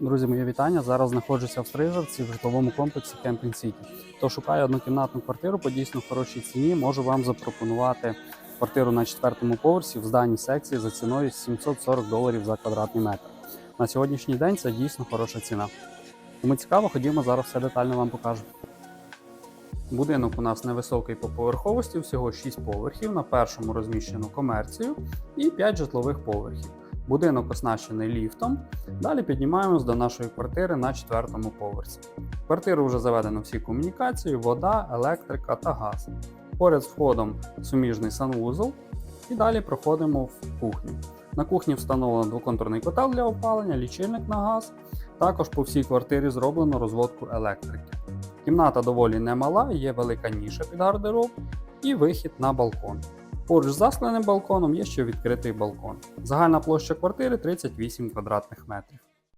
Друзі, моє вітання. Зараз знаходжуся в Стрижавці в житловому комплексі Кемпінг Сіті. Хто шукає однокімнатну квартиру по дійсно хорошій ціні, можу вам запропонувати квартиру на четвертому поверсі в зданій секції за ціною 740 доларів за квадратний метр. На сьогоднішній день це дійсно хороша ціна. Тому цікаво, ходімо зараз все детально вам покажу. Будинок у нас невисокий по поверховості, всього 6 поверхів. На першому розміщено комерцію і 5 житлових поверхів. Будинок оснащений ліфтом. Далі піднімаємось до нашої квартири на четвертому поверсі. В квартиру вже заведено всі комунікації, вода, електрика та газ. Поряд з входом суміжний санвузол. І далі проходимо в кухню. На кухні встановлено двоконтурний котел для опалення, лічильник на газ. Також по всій квартирі зроблено розводку електрики. Кімната доволі немала, є велика ніша під гардероб і вихід на балкон. Поруч з засланим балконом є ще відкритий балкон. Загальна площа квартири 38 квадратних метрів.